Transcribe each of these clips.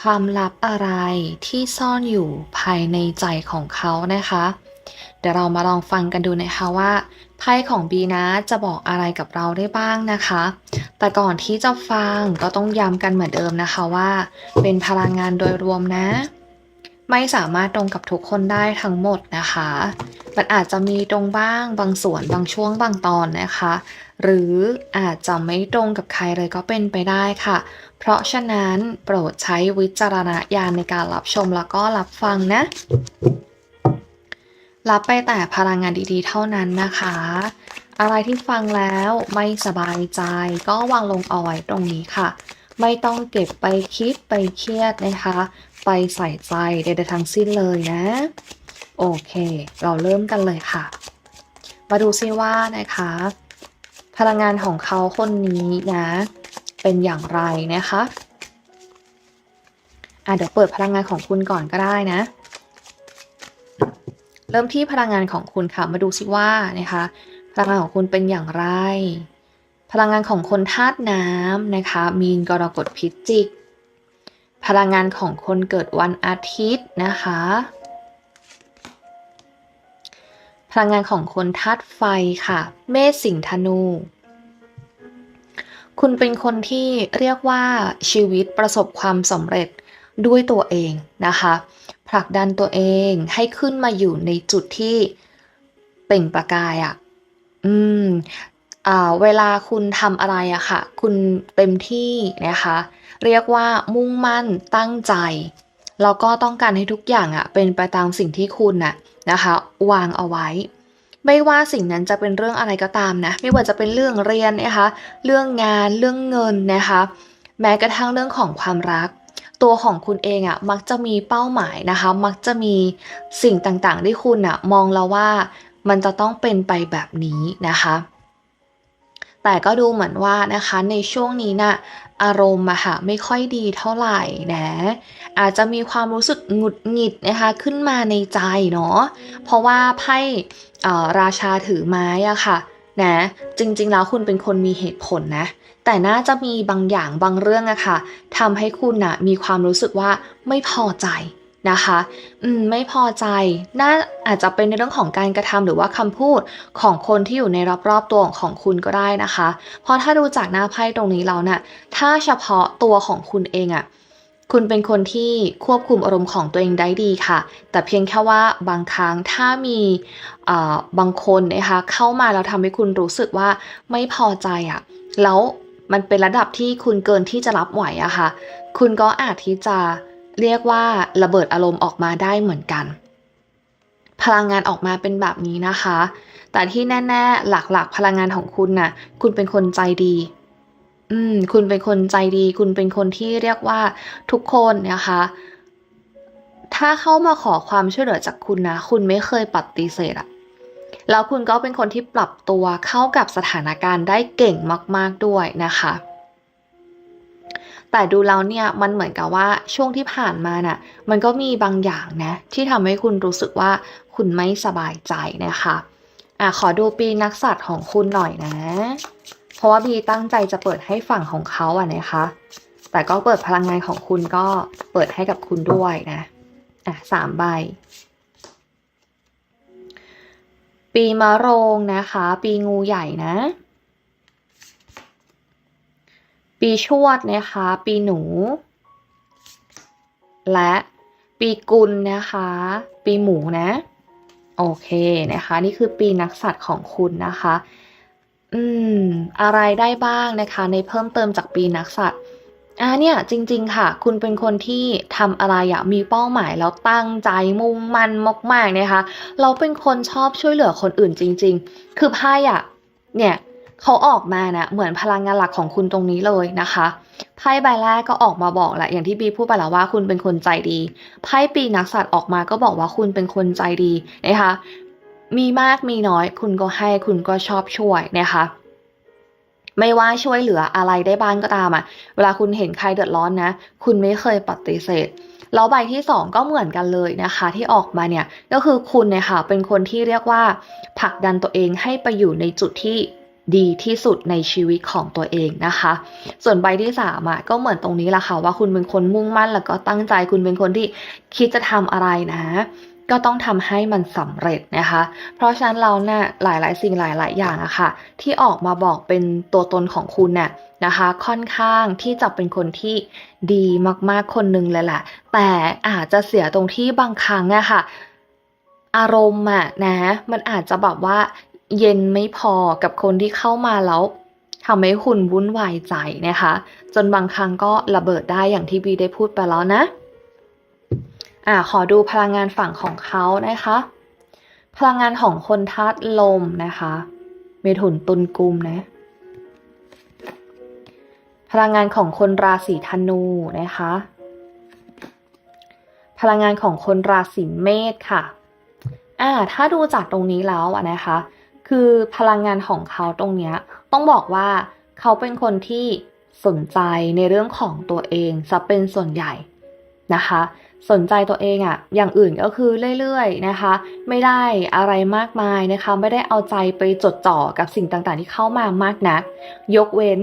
ความลับอะไรที่ซ่อนอยู่ภายในใจของเขานะคะ เดี๋ยวเรามาลองฟังกันดูนะคะว่าไพ่ของบีนะจะบอกอะไรกับเราได้บ้างนะคะ แต่ก่อนที่จะฟังก็ต้องย้ำกันเหมือนเดิมนะคะว่า เป็นพลังงานโดยรวมนะ ไม่สามารถตรงกับทุกคนได้ทั้งหมดนะคะ มันอาจจะมีตรงบ้างบางส่วนบางช่วงบางตอนนะคะ หรืออาจจะไม่ตรงกับใครเลยก็เป็นไปได้ค่ะ เพราะฉะนั้นโปรดใช้วิจารณญาณในการรับชมแล้วก็รับฟังนะ รับไปแต่พลังงานดีๆ เท่านั้นนะคะ อะไรที่ฟังแล้วไม่สบายใจก็วางลงเอาไว้ตรงนี้ค่ะ ไม่ต้องเก็บไปคิดไปเครียดนะคะ ไปใส่ใจใดๆทั้งสิ้นเลยนะ โอเค เราเริ่มกันเลยค่ะ มาดูซิว่านะคะ พลังงานของเขาคนนี้นะ เป็นอย่างไรนะคะอะเดี๋ยวเปิดพลังงานของคุณก่อนก็ได้นะ เริ่มที่พลังงานของคุณค่ะ มาดูซิว่านะคะ พลังงานของคุณเป็นอย่างไร พลังงานของคนธาตุน้ำนะคะ มีนกรกฎพิจิก พลังงานของคนเกิดวันอาทิตย์นะคะ พลังงานของคนธาตุไฟค่ะ เมษสิงห์ธนู คุณเป็นคนที่เรียกว่าชีวิตประสบความสำเร็จด้วยตัวเองนะคะ ผลักดันตัวเองให้ขึ้นมาอยู่ในจุดที่เปล่งประกายอะ่ะ อืมอ่าเวลาคุณทำอะไรอะค่ะ คุณเต็มที่นะคะ เรียกว่ามุ่งมั่นตั้งใจ แล้วก็ต้องการให้ทุกอย่างอะเป็นไปตามสิ่งที่คุณน่ะนะคะ วางเอาไว้ ไม่ว่าสิ่งนั้นจะเป็นเรื่องอะไรก็ตามนะ ไม่ว่าจะเป็นเรื่องเรียนนะคะ เรื่องงาน เรื่องเงินนะคะ แม้กระทั่งเรื่องของความรัก ตัวของคุณเองอะมักจะมีเป้าหมายนะคะ มักจะมีสิ่งต่างๆ ที่คุณอะมองแล้วว่ามันจะต้องเป็นไปแบบนี้นะคะ แต่ก็ดูเหมือนว่านะคะในช่วงนี้นะ่ะ อารมณ์อะค่ะไม่ค่อยดีเท่าไหร่นะ อาจจะมีความรู้สึกหงุดหงิดนะคะขึ้นมาในใจเนาะเพราะว่าไพ่ราชาถือไม้อะค่ะนะจริงๆแล้วคุณเป็นคนมีเหตุผลนะ แต่น่าจะมีบางอย่างบางเรื่องอะค่ะทำให้คุณนะมีความรู้สึกว่าไม่พอใจ นะคะอืมไม่พอใจน่าอาจจะเป็นในเรื่องของการกระทำหรือว่าคำพูดของคนที่อยู่ในรอบๆตัวของคุณก็ได้นะคะ เพราะถ้าดูจากหน้าไพ่ตรงนี้แล้วน่ะถ้าเฉพาะตัวของคุณเองอะ่ะคุณเป็นคนที่ควบคุมอารมณ์ของตัวเองได้ดีค่ะ แต่เพียงแค่ว่าบางครั้งถ้ามีบางคนนะคะเข้ามาแล้วทำให้คุณรู้สึกว่าไม่พอใจอะ่ะแล้วมันเป็นระดับที่คุณเกินที่จะรับไหวอะค่ะ คุณก็อาจที่จะ เรียกว่าระเบิดอารมณ์ออกมาได้เหมือนกัน พลังงานออกมาเป็นแบบนี้นะคะ แต่ที่แน่ ๆ หลักๆ พลังงานของคุณน่ะ คุณเป็นคนใจดี อืม คุณเป็นคนใจดี คุณเป็นคนที่เรียกว่าทุกคนนะคะ ถ้าเข้ามาขอความช่วยเหลือจากคุณนะ คุณไม่เคยปฏิเสธอะแล้วคุณก็เป็นคนที่ปรับตัวเข้ากับสถานการณ์ได้เก่งมาก ๆด้วยนะคะ แต่ดูแล้วเนี่ยมันเหมือนกับว่าช่วงที่ผ่านมาน่ะมันก็มีบางอย่างนะที่ทำให้คุณรู้สึกว่าคุณไม่สบายใจนะคะอะขอดูปีนักสัตว์ของคุณหน่อยนะ เพราะว่าบีตั้งใจจะเปิดให้ฝั่งของเขาอะนะคะ แต่ก็เปิดพลังงานของคุณก็เปิดให้กับคุณด้วยนะอะสามใบ ปีมะโรงนะคะ ปีงูใหญ่นะ ปีชวดนะคะ ปีหนู และปีกุลนะคะ ปีหมูนะ โอเคนะคะ นี่คือปีนักสัตว์ของคุณนะคะ อืม อะไรได้บ้างนะคะ ในเพิ่มเติมจากปีนักสัตว์อ่าเนี่ยจริง ๆ ค่ะ คุณเป็นคนที่ทำอะไรอะมีเป้าหมายแล้วตั้งใจมุ่งมั่นมากๆนะคะ เราเป็นคนชอบช่วยเหลือคนอื่นจริง ๆ คือไพ่อะเนี่ย เขาออกมานะเหมือนพลังงานหลักของคุณตรงนี้เลยนะคะไพ่ใบแรกก็ออกมาบอกแหละอย่างที่บีพูดไปแล้วว่าคุณเป็นคนใจดีไพ่ปีนักสัตว์ออกมาก็บอกว่าคุณเป็นคนใจดีนะคะมีมากมีน้อย คุณก็ให้คุณก็ชอบช่วยนะคะไม่ว่าช่วยเหลืออะไรได้บ้างก็ตามอะ เวลาคุณเห็นใครเดือดร้อนนะ คุณไม่เคยปฏิเสธ แล้วใบที่สองก็เหมือนกันเลยนะคะ ที่ออกมาเนี่ย ก็คือคุณเนี่ยค่ะ เป็นคนที่เรียกว่าผลักดันตัวเองให้ไปอยู่ในจุดที่ ดีที่สุดในชีวิตของตัวเองนะคะ ส่วนใบที่สามอะก็เหมือนตรงนี้แหละค่ะว่าคุณเป็นคนมุ่งมั่นแล้วก็ตั้งใจคุณเป็นคนที่คิดจะทำอะไรนะก็ต้องทำให้มันสำเร็จนะคะ เพราะฉะนั้นเราเนี่ยหลายๆ สิ่งหลาย ๆ อย่างอะค่ะ ที่ออกมาบอกเป็นตัวตนของคุณเนี่ยนะคะ ค่อนข้างที่จะเป็นคนที่ดีมากๆคนหนึ่งเลยแหละ แต่อาจจะเสียตรงที่บางครั้งอะค่ะ อารมณ์อะนะ มันอาจจะแบบว่า เย็นไม่พอกับคนที่เข้ามาแล้วทำให้คุณวุ่นวายใจนะคะ จนบางครั้งก็ระเบิดได้อย่างที่บีได้พูดไปแล้วนะอ่าขอดูพลังงานฝั่งของเขานะคะ พลังงานของคนธาตุลมนะคะเมถุนตุลกุมนะ พลังงานของคนราศีธนูนะคะ พลังงานของคนราศีเมษค่ะอ่าถ้าดูจากตรงนี้แล้วนะคะ คือพลังงานของเขาตรงเนี้ยต้องบอกว่าเขาเป็นคนที่สนใจในเรื่องของตัวเองซะเป็นส่วนใหญ่นะคะ สนใจตัวเองอะอย่างอื่นก็คือเรื่อยๆนะคะ ไม่ได้อะไรมากมายนะคะ ไม่ได้เอาใจไปจดจ่อกับสิ่งต่างๆที่เข้ามามากนัก ยกเว้น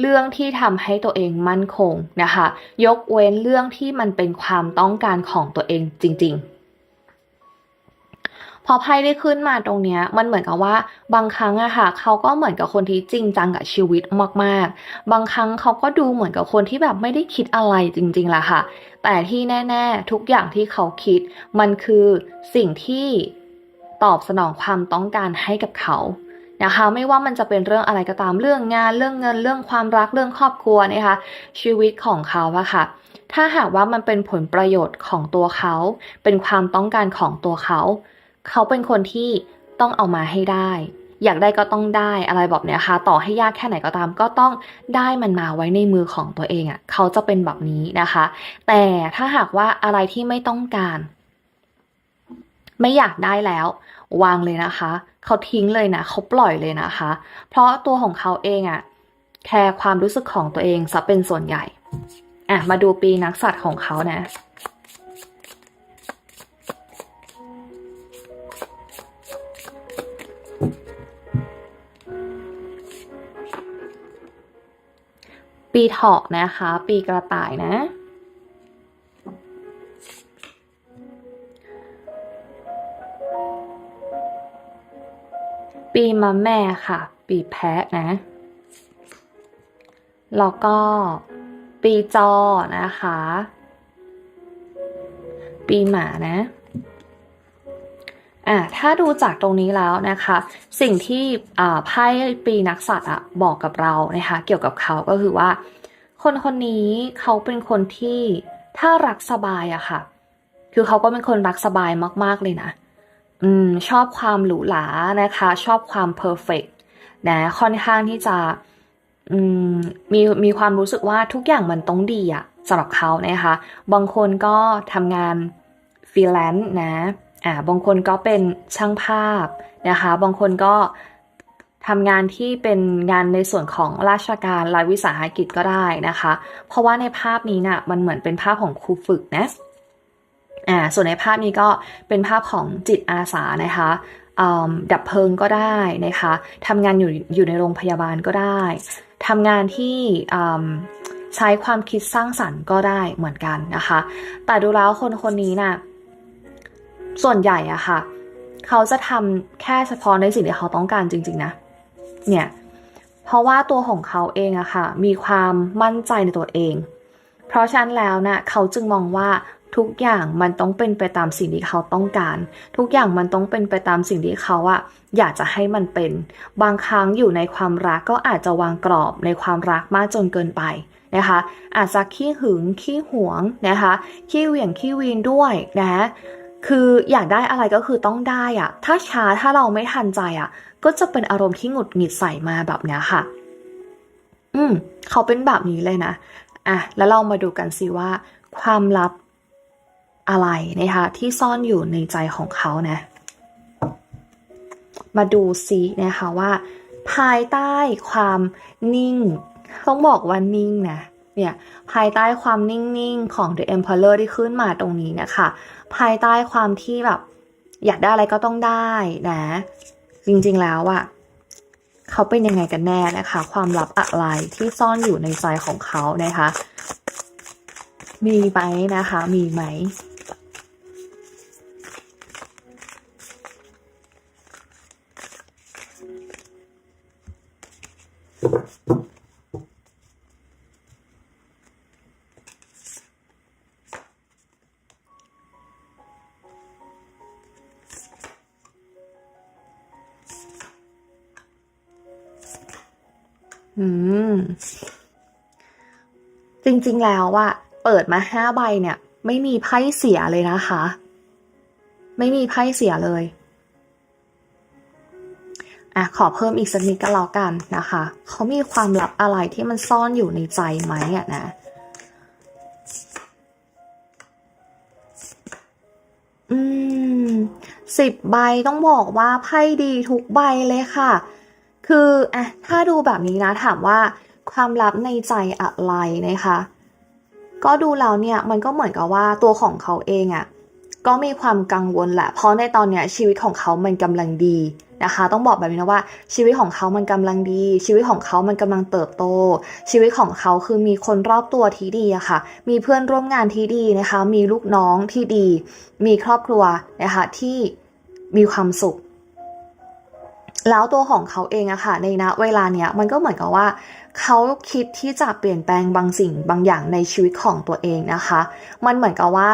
เรื่องที่ทำให้ตัวเองมั่นคงนะคะ ยกเว้นเรื่องที่มันเป็นความต้องการของตัวเองจริง ๆ พอไพ่ได้ขึ้นมาตรงเนี้ยมันเหมือนกับว่าบางครั้งอะค่ะเขาก็เหมือนกับคนที่จริงจังกับชีวิตมากๆ บางครั้งเขาก็ดูเหมือนกับคนที่แบบไม่ได้คิดอะไรจริงๆล่ะค่ะ แต่ที่แน่ๆ ทุกอย่างที่เขาคิด มันคือสิ่งที่ตอบสนองความต้องการให้กับเขานะคะไม่ว่ามันจะเป็นเรื่องอะไรก็ตามเรื่องงานเรื่องเงินเรื่องความรักเรื่องครอบครัวนะคะชีวิตของเขาอะค่ะ ถ้าหากว่ามันเป็นผลประโยชน์ของตัวเขา เป็นความต้องการของตัวเขา เขาเป็นคนที่ต้องเอามาให้ได้ อยากได้ก็ต้องได้อะไรแบบเนี้ยค่ะ ต่อให้ยากแค่ไหนก็ตาม ก็ต้องได้มันมาไว้ในมือของตัวเองอะ่ะ เขาจะเป็นแบบนี้นะคะ แต่ถ้าหากว่าอะไรที่ไม่ต้องการ ไม่อยากได้แล้ว วางเลยนะคะ เขาทิ้งเลยนะเขาปล่อยเลยนะคะ เพราะตัวของเขาเองอะ่ะแคร์ความรู้สึกของตัวเองซะเป็นส่วนใหญ่อะมาดูปีนักสัตว์ของเขานะ ปีเถาะนะคะ ปีกระต่ายนะ ปีมะแม่ค่ะ ปีแพะนะ แล้วก็ปีจอนะคะ ปีหมานะ อะถ้าดูจากตรงนี้แล้วนะคะ สิ่งที่อ่าไพ่ปีนักสัตว์อะบอกกับเรานะคะเกี่ยวกับเขาก็คือว่า คนคนนี้เขาเป็นคนที่ถ้ารักสบายอะค่ะ คือเขาก็เป็นคนรักสบายมากๆเลยนะอืมชอบความหรูหรานะคะ ชอบความเพอร์เฟกนะค่อนข้างที่จะอืมมีมีความรู้สึกว่าทุกอย่างมันต้องดีอะสำหรับเขานะคะ บางคนก็ทำงานฟรีแลนซ์นะ อ่าบางคนก็เป็นช่างภาพนะคะ บางคนก็ทำงานที่เป็นงานในส่วนของราชการรัฐวิสาหกิจก็ได้นะคะ เพราะว่าในภาพนี้น่ะมันเหมือนเป็นภาพของครูฝึกนะอ่าส่วนในภาพนี้ก็เป็นภาพของจิตอาสานะคะอืมดับเพลิงก็ได้นะคะทำงานอยู่อยู่ในโรงพยาบาลก็ได้ทำงานที่ใช้ความคิดสร้างสรรค์ก็ได้เหมือนกันนะคะ แต่ดูแล้วคนคนนี้น่ะ ส่วนใหญ่อะค่ะ เขาจะทำแค่เฉพาะในสิ่งที่เขาต้องการจริง ๆ นะ เนี่ย เพราะว่าตัวของเขาเองอะค่ะ มีความมั่นใจในตัวเอง เพราะฉะนั้นแล้วนะเขาจึงมองว่าทุกอย่างมันต้องเป็นไปตามสิ่งที่เขาต้องการ ทุกอย่างมันต้องเป็นไปตามสิ่งที่เขาอะอยากจะให้มันเป็น บางครั้งอยู่ในความรักก็อาจจะวางกรอบในความรักมากจนเกินไปนะคะ อาจจะขี้หึงขี้หวงนะคะ ขี้เหวี่ยงขี้วีนด้วยนะ คืออยากได้อะไรก็คือต้องได้อะถ้าช้าถ้าเราไม่ทันใจอะก็จะเป็นอารมณ์ที่หงุดหงิดใส่มาแบบนี้ค่ะ อืม เขาเป็นแบบนี้เลยนะ อะ แล้วเรามาดูกันสิว่า ความลับอะไรนะคะที่ซ่อนอยู่ในใจของเขานะ มาดูซินะคะว่า ภายใต้ความนิ่ง ต้องบอกว่านิ่งนะ เนี่ยภายใต้ความนิ่งๆของ The Emperor ที่ขึ้นมาตรงนี้นะคะ ภายใต้ความที่แบบ อยากได้อะไรก็ต้องได้นะ จริงๆแล้วอะเขาเป็นยังไงกันแน่นะคะ ความลับอะไรที่ซ่อนอยู่ในใจของเขานะคะ มีไหมนะคะ มีไหม จริงๆแล้วอะเปิดมาห้าใบเนี่ย ไม่มีไพ่เสียเลยนะคะ ไม่มีไพ่เสียเลยอะขอเพิ่มอีกสักนิดก็แล้วกันนะคะ เขามีความลับอะไรที่มันซ่อนอยู่ในใจไหมอะนะ อืมสิบใบต้องบอกว่าไพ่ดีทุกใบเลยค่ะ คืออะถ้าดูแบบนี้นะถามว่า ความลับในใจอะไรนะคะ ก็ดูแล้วเนี่ยมันก็เหมือนกับว่าตัวของเขาเองอะ่ะก็มีความกังวลแหละ เพราะในตอนเนี้ยชีวิตของเขามันกำลังดีนะคะ ต้องบอกแบบนี้นะว่า ชีวิตของเขามันกำลังดี ชีวิตของเขามันกำลังเติบโต ชีวิตของเขาคือมีคนรอบตัวที่ดีอะค่ะ มีเพื่อนร่วมงานที่ดีนะคะ มีลูกน้องที่ดี มีครอบครัวนะคะที่มีความสุข แล้วตัวของเขาเองอะค่ะในณเวลาเนี้ยมันก็เหมือนกับว่า เขาคิดที่จะเปลี่ยนแปลงบางสิ่งบางอย่างในชีวิตของตัวเองนะคะ มันเหมือนกับว่า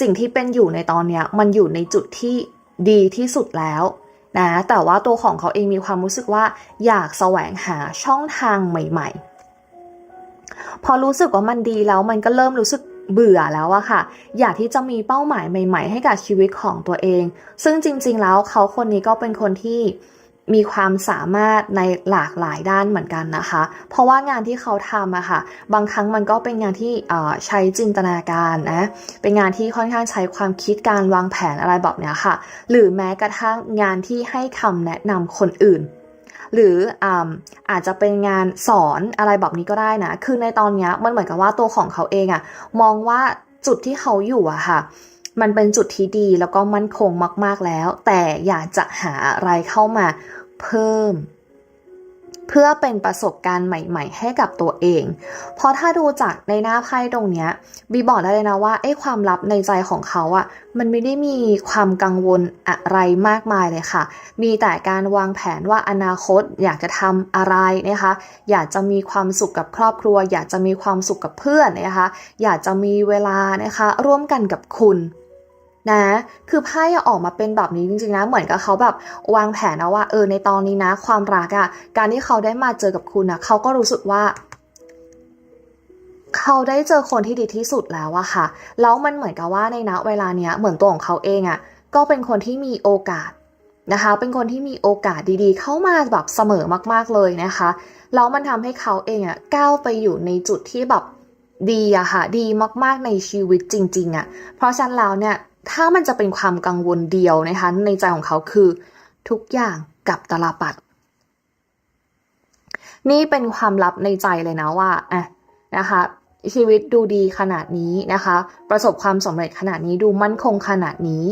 สิ่งที่เป็นอยู่ในตอนเนี้ยมันอยู่ในจุดที่ดีที่สุดแล้วนะแต่ว่าตัวของเขาเองมีความรู้สึกว่า อยากแสวงหาช่องทางใหม่ ๆ พอรู้สึกว่ามันดีแล้วมันก็เริ่มรู้สึกเบื่อแล้วอะค่ะ อยากที่จะมีเป้าหมายใหม่ ๆ ให้กับชีวิตของตัวเอง ซึ่งจริง ๆ แล้วเขาคนนี้ก็เป็นคนที่ มีความสามารถในหลากหลายด้านเหมือนกันนะคะ เพราะว่างานที่เขาทำอะค่ะ บางครั้งมันก็เป็นงานที่ใช้จินตนาการนะ เป็นงานที่ค่อนข้างใช้ความคิดการวางแผนอะไรแบบเนี้ยค่ะ หรือแม้กระทั่งงานที่ให้คำแนะนำคนอื่น หรืออาอาจจะเป็นงานสอนอะไรแบบนี้ก็ได้นะ คือในตอนนี้มันเหมือนกับว่าตัวของเขาเองอะมองว่าจุดที่เขาอยู่อะค่ะ มันเป็นจุดที่ดีแล้วก็มั่นคงมาก ๆแล้ว แต่อยากจะหาอะไรเข้ามาเพิ่ม เพื่อเป็นประสบการณ์ใหม่ ๆ ให้กับตัวเอง เพราะถ้าดูจากในหน้าไพ่ตรงเนี้ยบีบอกได้เลยนะว่าไอ้ความลับในใจของเขาอะมันไม่ได้มีความกังวลอะไรมากมายเลยค่ะ มีแต่การวางแผนว่าอนาคตอยากจะทำอะไรนะคะ อยากจะมีความสุขกับครอบครัว อยากจะมีความสุขกับเพื่อนนะคะ อยากจะมีเวลานะคะ ร่วมกันกับคุณ นะ คือไพ่ออกมาเป็นแบบนี้จริงๆนะ เหมือนกับเขาแบบวางแผนนะว่าเออในตอนนี้นะ ความรักอะ่ะ การที่เขาได้มาเจอกับคุณนะเขาก็รู้สึกว่า เขาได้เจอคนที่ดีที่สุดแล้วอะค่ะ แล้วมันเหมือนกับว่าในณเวลาเนี้ยเหมือนตัวของเขาเองอะก็เป็นคนที่มีโอกาสนะคะ เป็นคนที่มีโอกาสดีๆ เข้ามาแบบเสมอมากๆเลยนะคะ แล้วมันทำให้เขาเองอะก้าวไปอยู่ในจุดที่แบบดีอะค่ะ ดีมากๆในชีวิตจริง ๆอะเพราะฉะนั้นแล้วเนี่ย ถ้ามันจะเป็นความกังวลเดียวนะคะในใจของเขาคือทุกอย่างกับตลาปัด นี่เป็นความลับในใจเลยนะว่าอะนะคะชีวิตดูดีขนาดนี้นะคะ ประสบความสำเร็จขนาดนี้ดูมั่นคงขนาดนี้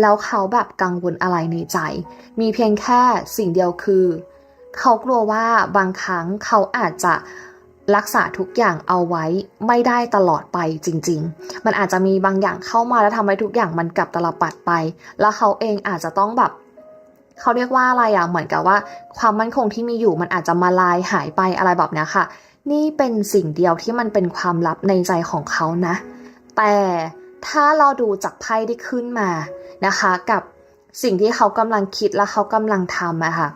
แล้วเขาแบบกังวลอะไรในใจ มีเพียงแค่สิ่งเดียวคือ เขากลัวว่าบางครั้งเขาอาจจะ รักษาทุกอย่างเอาไว้ไม่ได้ตลอดไปจริง ๆ มันอาจจะมีบางอย่างเข้ามาแล้วทำให้ทุกอย่างมันกลับตลบปัดไป แล้วเขาเองอาจจะต้องแบบเขาเรียกว่าอะไรอะเหมือนกับว่า ความมั่นคงที่มีอยู่มันอาจจะมาลายหายไปอะไรแบบนี้ค่ะ นี่เป็นสิ่งเดียวที่มันเป็นความลับในใจของเขานะ แต่ถ้าเราดูจากไพ่ที่ขึ้นมานะคะ กับสิ่งที่เขากำลังคิดและเขากำลังทำอะค่ะ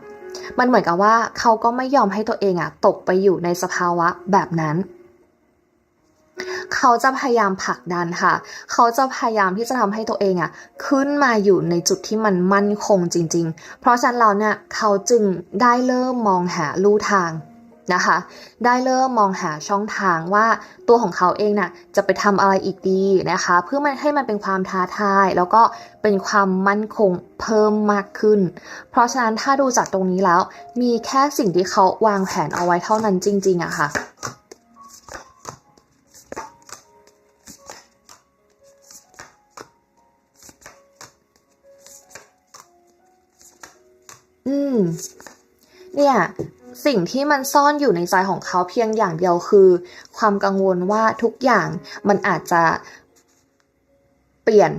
มันเหมือนกับว่าเขาก็ไม่ยอมให้ตัวเองอะตกไปอยู่ในสภาวะแบบนั้นเขาจะพยายามผลักดันค่ะ เขาจะพยายามที่จะทำให้ตัวเองอะขึ้นมาอยู่ในจุดที่มันมั่นคงจริง ๆ เพราะฉะนั้นเราเนี่ยเขาจึงได้เริ่มมองหาลู่ทาง นะคะ ได้เริ่มมองหาช่องทางว่าตัวของเขาเองน่ะจะไปทำอะไรอีกดีนะคะ เพื่อมันให้มันเป็นความท้าทาย แล้วก็เป็นความมั่นคงเพิ่มมากขึ้น เพราะฉะนั้นถ้าดูจากตรงนี้แล้ว มีแค่สิ่งที่เขาวางแผนเอาไว้เท่านั้นจริง ๆอะค่ะอืมเนี่ย สิ่งที่มันซ่อนอยู่ในใจของเขาเพียงอย่างเดียวคือ ความกังวลว่าทุกอย่างมันอาจจะเปลี่ยน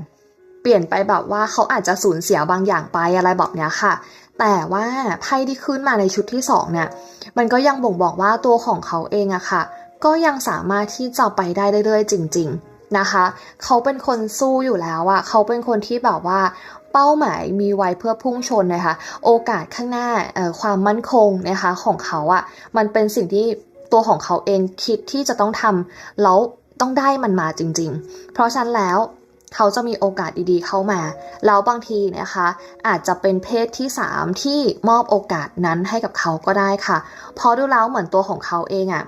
เปลี่ยนไปแบบว่าเขาอาจจะสูญเสียบางอย่างไปอะไรแบบเนี้ยค่ะ แต่ว่าไพ่ที่ขึ้นมาในชุดที่สองเนี่ยมันก็ยังบ่งบอกว่าตัวของเขาเองอะค่ะ ก็ยังสามารถที่จะไปได้เรื่อยๆจริง ๆนะคะ เขาเป็นคนสู้อยู่แล้วอะเขาเป็นคนที่แบบว่า เป้าหมายมีไว้เพื่อพุ่งชนนะคะ โอกาสข้างหน้าความมั่นคงนะคะของเขาอะมันเป็นสิ่งที่ตัวของเขาเองคิดที่จะต้องทำแล้วต้องได้มันมาจริง ๆ เพราะฉะนั้นแล้วเขาจะมีโอกาสดีๆเข้ามา แล้วบางทีนะคะ อาจจะเป็นเพศที่ 3 ที่มอบโอกาสนั้นให้กับเขาก็ได้ค่ะ เพราะดูแล้วเหมือนตัวของเขาเองอะ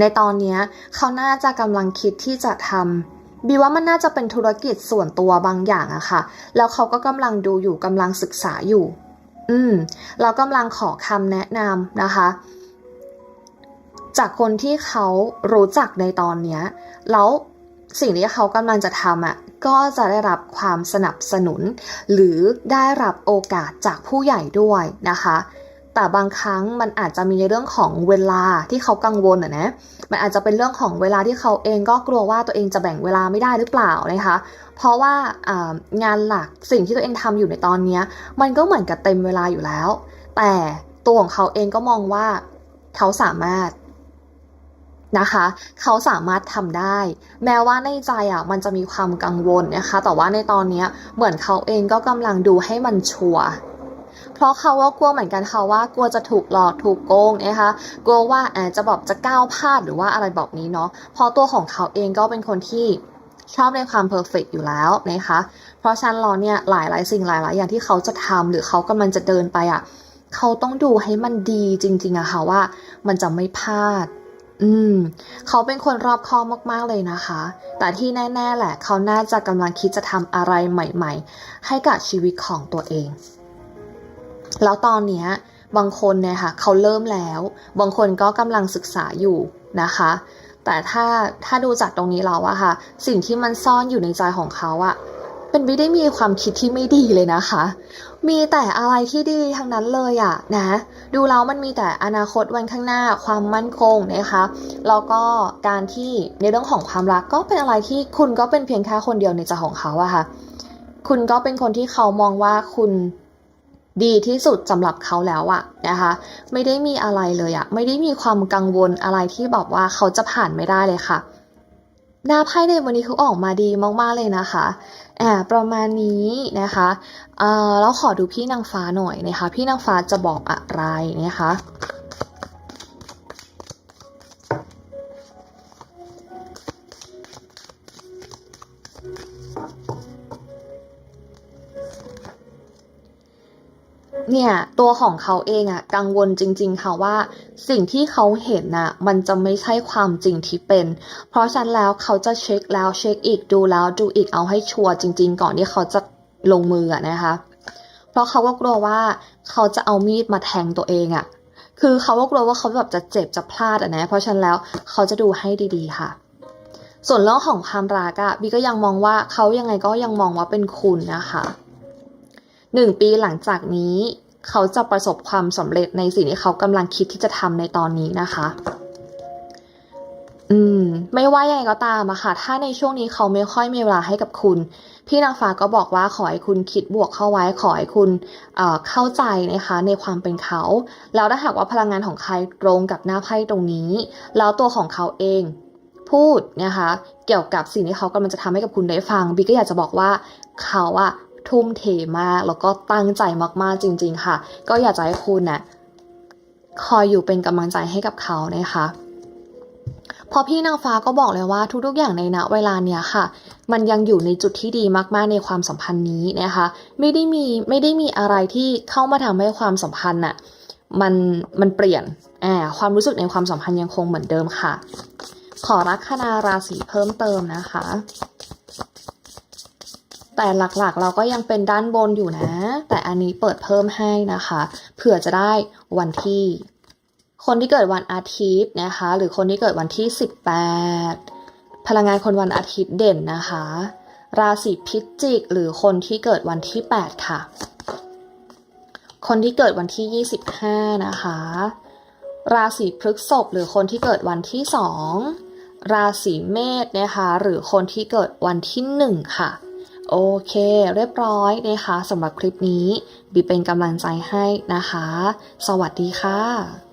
ในตอนนี้เขาน่าจะกำลังคิดที่จะทำ บีว่ามันน่าจะเป็นธุรกิจส่วนตัวบางอย่างอะค่ะ แล้วเขาก็กำลังดูอยู่กำลังศึกษาอยู่ อืม เรากำลังขอคำแนะนำนะคะ จากคนที่เขารู้จักในตอนเนี้ย แล้วสิ่งที่เขากำลังจะทำอะก็จะได้รับความสนับสนุน หรือได้รับโอกาสจากผู้ใหญ่ด้วยนะคะ แต่บางครั้งมันอาจจะมีในเรื่องของเวลาที่เขากังวลอะนะ มันอาจจะเป็นเรื่องของเวลาที่เขาเองก็กลัวว่าตัวเองจะแบ่งเวลาไม่ได้หรือเปล่านะคะ เพราะว่างานหลักสิ่งที่ตัวเองทำอยู่ในตอนนี้มันก็เหมือนกับเต็มเวลาอยู่แล้ว แต่ตัวของเขาเองก็มองว่าเขาสามารถนะคะ เขาสามารถทำได้ แม้ว่าในใจอะมันจะมีความกังวลนะคะ แต่ว่าในตอนนี้เหมือนเขาเองก็กำลังดูให้มันชัวร์ เพราะเขาก็กลัวเหมือนกันค่ะว่ากลัวจะถูกหลอกถูกโกงนะคะกลัวว่าอาจจะแบบจะก้าวพลาดหรือว่าอะไรแบบนี้เนาะเพราะตัวของเขาเองก็เป็นคนที่ชอบในความเพอร์เฟกอยู่แล้วนะคะ เพราะฉะนั้นเราเนี่ยหลายหลายสิ่งหลายหลายอย่างที่เขาจะทำหรือเขากำลังจะเดินไปอะเขาต้องดูให้มันดีจริง ๆอะค่ะว่า มันจะไม่พลาด อืม เขาเป็นคนรอบคอบมากๆเลยนะคะ แต่ที่แน่ ๆ แหละ เขาน่าจะกำลังคิดจะทำอะไรใหม่ ๆ ให้กับชีวิตของตัวเอง แล้วตอนเนี้ยบางคนเนี่ยค่ะเขาเริ่มแล้ว บางคนก็กำลังศึกษาอยู่นะคะ แต่ถ้าถ้าดูจากตรงนี้แล้วอะค่ะ สิ่งที่มันซ่อนอยู่ในใจของเขาอะเป็นไม่ได้มีความคิดที่ไม่ดีเลยนะคะ มีแต่อะไรที่ดีทั้งนั้นเลยอะนะ ดูแล้วมันมีแต่อนาคตวันข้างหน้าความมั่นคงนะคะแล้วก็การที่ในเรื่องของความรักก็เป็นอะไรที่คุณก็เป็นเพียงแค่คนเดียวในใจของเขาอะค่ะ คุณก็เป็นคนที่เขามองว่าคุณ ดีที่สุดสำหรับเขาแล้วอะนะคะ ไม่ได้มีอะไรเลยอะไม่ได้มีความกังวลอะไรที่แบบว่าเขาจะผ่านไม่ได้เลยค่ะ หน้าไพ่ในวันนี้คือออกมาดีมากๆเลยนะคะแอบประมาณนี้นะคะเออแล้วขอดูพี่นางฟ้าหน่อยนะคะ พี่นางฟ้าจะบอกอะไรนะคะ เนี่ยตัวของเขาเองอะกังวลจริง ๆ ค่ะว่า สิ่งที่เขาเห็นน่ะมันจะไม่ใช่ความจริงที่เป็น เพราะฉะนั้นแล้วเขาจะเช็คแล้วเช็คอีกดูแล้วดูอีกเอาให้ชัวร์จริง ๆ ก่อนที่เขาจะลงมืออะนะคะ เพราะเขาก็กลัวว่าเขาจะเอามีดมาแทงตัวเองอะคือเขาก็กลัวว่าเขาแบบจะเจ็บจะพลาดอะนะ เพราะฉะนั้นแล้วเขาจะดูให้ดีๆค่ะ ส่วนเรื่องของความรักอะบีก็ยังมองว่าเขายังไงก็ยังมองว่าเป็นคุณนะคะ หนึ่งปีหลังจากนี้ เขาจะประสบความสำเร็จในสิ่งที่เขากำลังคิดที่จะทำในตอนนี้นะคะ อืม ไม่ว่ายังไงก็ตามอะค่ะ ถ้าในช่วงนี้เขาไม่ค่อยมีเวลาให้กับคุณ พี่นางฟ้าก็บอกว่าขอให้คุณคิดบวกเข้าไว้ ขอให้คุณเเข้าใจนะคะ ในความเป็นเขา แล้วถ้าหากว่าพลังงานของใครตรงกับหน้าไพ่ตรงนี้ แล้วตัวของเขาเองพูดนะคะ เกี่ยวกับสิ่งที่เขากำลังจะทำให้กับคุณได้ฟังบีก็อยากจะบอกว่าเขาอะ ทุ่มเทมาก แล้วก็ตั้งใจมากๆจริง ๆ ค่ะ ก็อยากจะให้คุณนะ่ะคอยอยู่เป็นกำลังใจให้กับเขานะคะพอพี่นางฟ้าก็บอกเลยว่าทุกๆอย่างในณเวลาเนี้ยค่ะ มันยังอยู่ในจุดที่ดีมากๆในความสัมพันธ์นี้นะคะ ไม่ได้มีไม่ได้มีอะไรที่เข้ามาทำให้ความสัมพันธ์น่ะมันมันเปลี่ยนอ่าความรู้สึกในความสัมพันธ์ยังคงเหมือนเดิมค่ะ ขอรักคณาราศีเพิ่มเติมนะคะ แต่หลักๆเราก็ยังเป็นด้านบนอยู่นะ แต่อันนี้เปิดเพิ่มให้นะคะ เผื่อจะได้วันที่ คนที่เกิดวันอาทิตย์นะคะ หรือคนที่เกิดวันที่ 18 พลังงานคนวันอาทิตย์เด่นนะคะ ราศีพิจิก หรือคนที่เกิดวันที่ 8 ค่ะ คนที่เกิดวันที่ 25 นะคะ ราศีพฤษภหรือคนที่เกิดวันที่ 2 ราศีเมษนะคะ หรือคนที่เกิดวันที่ 1 ค่ะ โอเค เรียบร้อยนะคะสำหรับคลิปนี้บีเป็นกำลังใจให้นะคะ สวัสดีค่ะ